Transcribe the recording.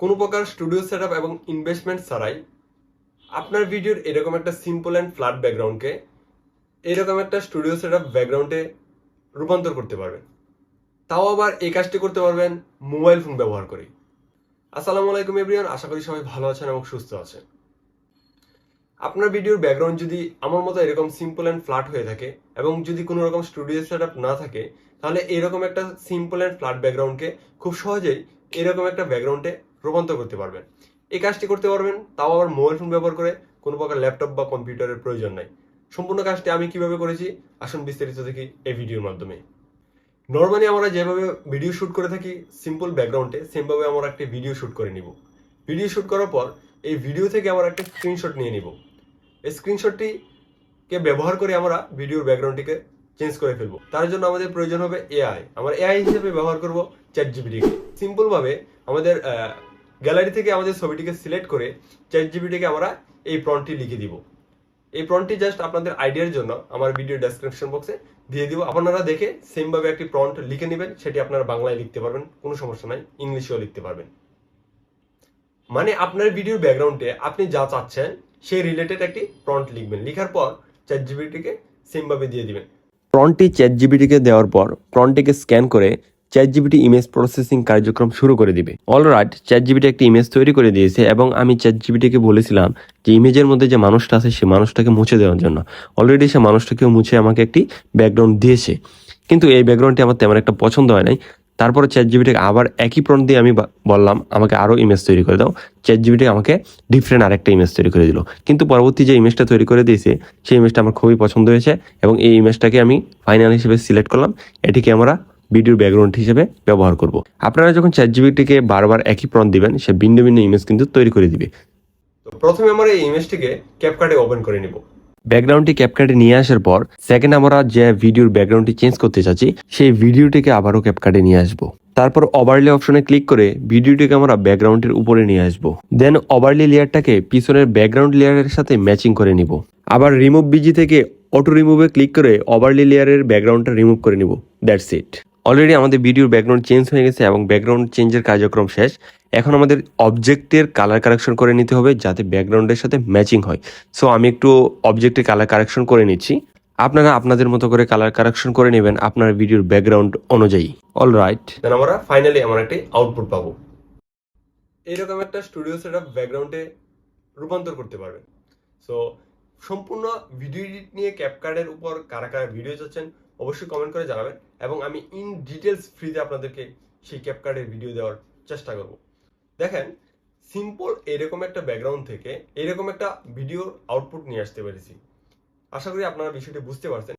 কোনো প্রকার studio set এবং ইনভেস্টমেন্ট ছাড়াই আপনার ভিডিওর এরকম একটা সিম্পল অ্যান্ড ফ্ল্যাট ব্যাকগ্রাউন্ডকে এরকম একটা স্টুডিও সেট ব্যাকগ্রাউন্ডে রূপান্তর করতে পারবেন। তাও আবার এই কাজটি করতে পারবেন মোবাইল ফোন ব্যবহার করে। আসসালামু আলাইকুম এভরিওয়ান আশা করি সবাই ভালো আছেন এবং সুস্থ আছেন। আপনার ভিডিওর ব্যাকগ্রাউন্ড যদি আমার মতো এরকম সিম্পল অ্যান্ড ফ্ল্যাট হয়ে থাকে এবং যদি কোনো রকম স্টুডিও সেট না থাকে, তাহলে এরকম একটা সিম্পল অ্যান্ড ফ্ল্যাট ব্যাকগ্রাউন্ডকে খুব সহজেই এরকম একটা ব্যাকগ্রাউন্ডে রূপান্তর করতে পারবেন। এই কাজটি করতে পারবেন, তাও আবার মোবাইল ফোন ব্যবহার করে কোনো প্রকার ল্যাপটপ বা কম্পিউটারের প্রয়োজন নাই। সম্পূর্ণ কাজটি আমি কীভাবে করেছি, আসুন বিস্তারিত দেখি এই ভিডিওর মাধ্যমে। নর্মালি আমরা যেভাবে ভিডিও শুট করে থাকি সিম্পল ব্যাকগ্রাউন্ডে সেমভাবে আমরা একটি ভিডিও শুট করে নিব। ভিডিও শুট করার পর, এই ভিডিও থেকে আমরা একটা স্ক্রিনশট নিয়ে নিব। এই স্ক্রিনশটটিকে ব্যবহার করে আমরা ভিডিওর ব্যাকগ্রাউন্ডটিকে চেঞ্জ করে ফেলব। তার জন্য আমাদের প্রয়োজন হবে এআই আমরা এআই হিসেবে ব্যবহার করব চ্যাট জিবিটিকে সিম্পলভাবে আমাদের গ্যালারি থেকে আমাদের ছবিটিকে সিলেক্ট করে চ্যাট জিবিটিকে আমরা এই প্রন্টটি লিখে দিব। এই প্রন্টটি জাস্ট আপনাদের আইডিয়ার জন্য আমার ভিডিও ডেসক্রিপশন বক্সে দিয়ে দিব। আপনারা দেখে সেমভাবে একটি প্রন্ট লিখে নেবেন, সেটি আপনারা বাংলায় লিখতে পারবেন, কোনো সমস্যা নাই, ইংলিশেও লিখতে পারবেন। মানে আপনার ভিডিওর ব্যাকগ্রাউন্ডে আপনি যা চাচ্ছেন, সেই রিলেটেড একটি প্রন্ট লিখবেন। লেখার পর চ্যাট জিবিটিকে সেমভাবে দিয়ে দিবেন। প্রনটি চ্যাট জিবিটিকে দেওয়ার পর প্রনটিকে স্ক্যান করে চ্যাট জিবিটি ইমেজ প্রসেসিং কার্যক্রম শুরু করে দিবে। অলরাইট চ্যাট জিবিটি একটি ইমেজ তৈরি করে দিয়েছে এবং আমি চ্যাট জিবিটিকে বলেছিলাম যে ইমেজের মধ্যে যে মানুষটা আছে, সে মানুষটাকে মুছে দেওয়ার জন্য। অলরেডি সে মানুষটাকেও মুছে আমাকে একটি ব্যাকগ্রাউন্ড দিয়েছে। কিন্তু এই ব্যাকগ্রাউন্ডটি আমার তেমন একটা পছন্দ হয় নাই। তারপরে চ্যাট জিবিটিকে আবার একই প্রন্ট দিয়ে আমি বললাম, আমাকে আরও ইমেজ তৈরি করে দাও। চ্যাট জিবিটি আমাকে ডিফারেন্ট আরেকটা ইমেজ তৈরি করে দিল। কিন্তু পরবর্তী যে ইমেজটা তৈরি করে দিয়েছে, সেই ইমেজটা আমার খুবই পছন্দ হয়েছে এবং এই ইমেজটাকে আমি ফাইনাল হিসেবে সিলেক্ট করলাম। এটিকে আমরা ভিডিওর ব্যাকগ্রাউন্ড হিসেবে ব্যবহার করব। আপনারা যখন চ্যাট জিবিটিকে বারবার একই প্রন্ট দিবেন সে ভিন্ন ভিন্ন ইমেজ কিন্তু তৈরি করে দিবে। তো প্রথমে আমরা এই ইমেজটিকে ক্যাপকার্টে ওপেন করে নিব। ব্যাকগ্রাউন্ডটি ক্যাপকার্টে নিয়ে আসার পর সেকেন্ড আমরা যে ভিডিওর ব্যাকগ্রাউন্ডটি চেঞ্জ করতে চাচ্ছি সেই ভিডিওটিকে আবারও ক্যাপকার্টে নিয়ে আসব। তারপর ওভারলি অপশনে ক্লিক করে ভিডিওটিকে আমরা ব্যাকগ্রাউন্ডের উপরে নিয়ে আসব। দেন ওভারলি লেয়ারটাকে পিছনের ব্যাকগ্রাউন্ড লেয়ারের সাথে ম্যাচিং করে নিব। আবার রিমুভ বিজি থেকে অটো রিমুভে ক্লিক করে ওভারলি লেয়ারের ব্যাকগ্রাউন্ডটা রিমুভ করে নিব। দ্যাটস ইট অলরেডি আমাদের ভিডিওর ব্যাকগ্রাউন্ড চেঞ্জ হয়ে গেছে এবং ব্যাকগ্রাউন্ড চেঞ্জের কার্যক্রম শেষ। এখন আমাদের অবজেক্টের কালার কারেকশন করে নিতে হবে যাতে ব্যাকগ্রাউন্ডের সাথে ম্যাচিং হয়। সো আমি একটু অবজেক্টের কালার কারেকশন করে নিচ্ছি। আপনারা আপনাদের মতো করে কালার কারেকশন করে নেবেন আপনার ভিডিওর ব্যাকগ্রাউন্ড অনুযায়ী। অল রাইট দেন আমরা ফাইনালি আমরা একটি আউটপুট পাবো। এইরকম একটা স্টুডিও সেট আপ ব্যাকগ্রাউন্ডে রূপান্তর করতে পারবেন। সো সম্পূর্ণ ভিডিও এডিট নিয়ে ক্যাপকার্ডের উপর কারা কারা ভিডিও চাচ্ছেন অবশ্যই কমেন্ট করে জানাবেন এবং আমি ইন ডিটেলস ফ্রিতে আপনাদেরকে সেই ক্যাপকার্ডের ভিডিও দেওয়ার চেষ্টা করব। দেখেন সিম্পল এরকম একটা ব্যাকগ্রাউন্ড থেকে এরকম একটা ভিডিওর আউটপুট নিয়ে আসতে পেরেছি। আশা করি আপনারা বিষয়টি বুঝতে পারছেন।